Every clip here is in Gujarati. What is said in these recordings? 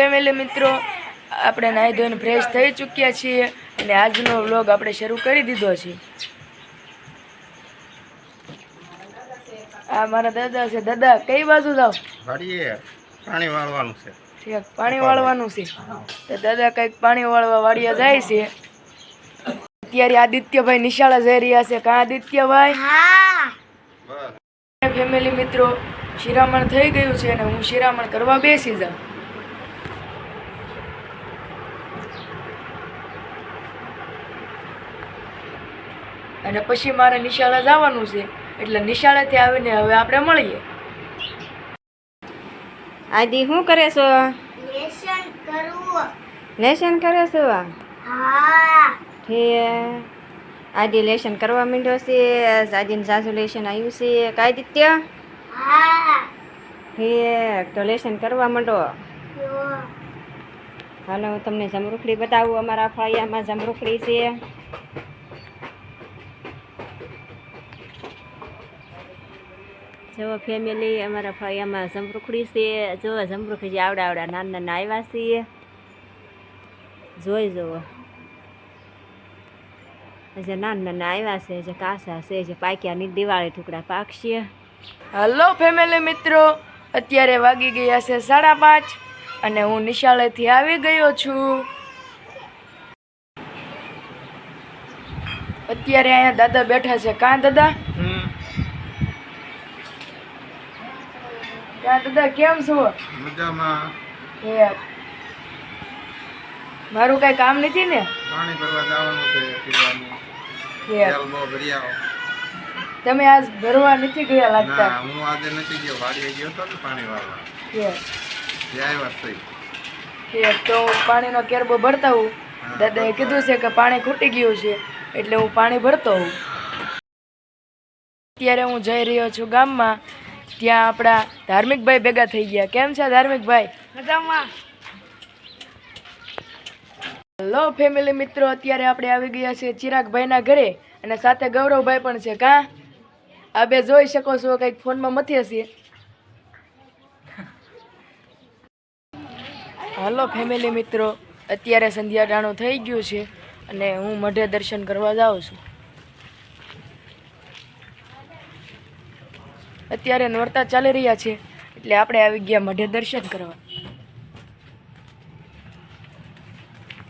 ફેમિલી મિત્રો? આપણે નાહી ધોઈને ફ્રેશ થઈ ચૂક્યા છીએ અને આજનો વ્લોગ આપણે શરૂ કરી દીધો છે. આ મારા દાદા છે. દાદા કઈ બાજુ જાવ પાણી વાળવાનું છે. ઠીક પાણી વાળવાનું છે. તો દાદા કંઈક પાણી વાળવા વાળિયા જાય છે. અત્યારે આદિત્યભાઈ નિશાળા જઈ રહ્યા છે. કા આદિત્યભાઈ? ફેમિલી મિત્રો શિરામણ થઈ ગયું છે અને હું શિરામણ કરવા બેસી જાઉં. અને પછી મારે નિશાળે જવાનું છે. એટલે નિશાળેથી આવીને હવે આપણે મળીએ. આદિ શું કરે છો? લેસન કરું લેશન કરે છો? હા. ઠીક. આદિ લેશન કરવા માંડ્યો છે. આદિને સાસુ લેશન આવ્યું છે. કાદિત્ય હા. ઠીક. તો લેશન કરવા માંડો. હાલો હું તમને જમરૂખડી બતાવું. અમારા ફળિયામાં જમરૂખડી છે. જો ફેમિલી અમારા ફળિયામાં જમરૂખડી છે. જો જમરૂખડી જે આવડા આવડા નાના નાના આવ્યા છે જોઈ જુઓ. જે નાના નાના આવ્યા છે જે કાસા છે જે પાક્યાની દિવાળી ટુકડા પાકશે. હલો ફેમિલી મિત્રો અત્યારે વાગી ગયા છે સાડા પાંચ અને હું નિશાળેથી આવી ગયો છું. અત્યારે અહીંયા દાદા બેઠા છે. કાં દાદા કાં દાદા કેમ છો? મજામાં. એ મારું કઈ કામ નથી ને? પાણી ભરવા જવાનું છે પીવાનું. એ તેલ બહુ ભરી આવો તમે આજ ભરવા નથી ગયા લાગતા? ના હું આજે નથી ગયો વાડીએ ગયો તો ને પાણી વાળવા. એ ત્યાં આવ્યા થઈ એ તો પાણીનો કેરબો ભરતા હું દાદાએ કીધું છે કે પાણી ખૂટી ગયું છે એટલે હું પાણી ભરતો હોઉં. અત્યારે હું જઈ રહ્યો છું ગામમાં. ત્યાં આપણા ધાર્મિકભાઈ ભેગા થઈ ગયા. કેમ છે ધાર્મિકભાઈ? મજામાં? હેલો ફેમિલી મિત્રો, અત્યારે આપણે આવી ગયા છીએ ચિરાગભાઈના ઘરે અને સાથે ગૌરવભાઈ પણ છે. કાં? આ બે જોઈ શકો છો, કંઈક ફોનમાં મથી હશે હાલો ફેમિલી મિત્રો, અત્યારે સંધ્યા ટાણું થઈ ગયું છે અને હું મઢે દર્શન કરવા જાઉં છું. અત્યારે નોરતા ચાલી રહ્યા છે. એટલે આપણે આવી ગયા મઢે દર્શન કરવા.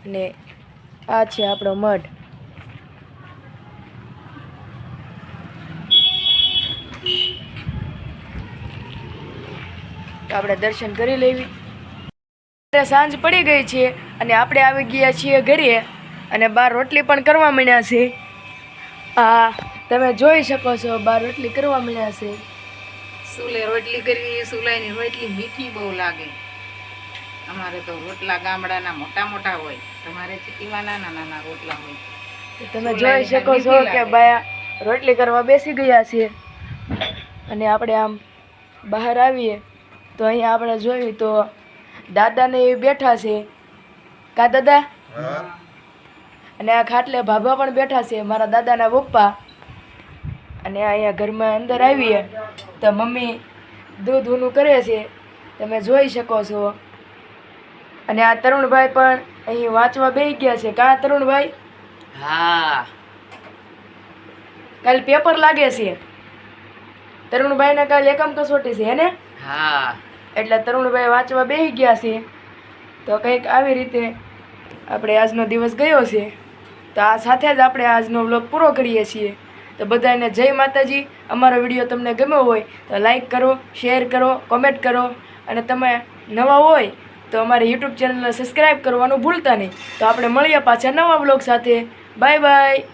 અને આ છે આપણો મઢ. આપણે દર્શન કરી લેવી. સાંજ પડી ગઈ છે અને આપણે આવી ગયા છીએ ઘરે અને બાર રોટલી પણ કરવા માંડ્યા છે. હા તમે જોઈ શકો છો બાર રોટલી કરવા માંડ્યા છે. સુલે રોટલી કરવી સુલાઈની રોટલી મીઠી બહુ લાગે. અમારે તો રોટલા ગામડાના મોટા મોટા હોય. તમારે સિટીમાં નાના નાના રોટલા હોય. તમે જોઈ શકો છો કે બાયા રોટલી કરવા બેસી ગયા છીએ. અને આપણે આમ બહાર આવીએ તો અહીંયા આપણે જોયું તો દાદાને એ બેઠા છે. કા દાદા? અને આ ખાટલે ભાભા પણ બેઠા છે મારા દાદાના પપ્પા. અને અહીંયા ઘરમાં અંદર આવીએ તો મમ્મી દૂધ ઊનું કરે છે. તમે જોઈ શકો છો. અને આ તરુણભાઈ પણ અહીં વાંચવા બેસી ગયા છે. કા તરુણભાઈ? હા. કાલ પેપર લાગે છે. તરુણભાઈને કાલ એકમ કસોટી છે હેને હા. એટલે તરુણભાઈ વાંચવા બેસી ગયા છે. તો કંઈક આવી રીતે આપણે આજનો દિવસ ગયો છે. તો આ સાથે જ આપણે આજનો વ્લોગ પૂરો કરીએ છીએ. તો બધાને જય માતાજી. અમારો વીડિયો તમને ગમ્યો હોય તો લાઈક કરો શેર કરો કોમેન્ટ કરો. અને તમે નવા હોય તો અમારી યુટ્યુબ ચેનલને સબસ્ક્રાઈબ કરવાનું ભૂલતા નહીં. તો આપણે મળીએ પાછા નવા બ્લોગ સાથે. Bye bye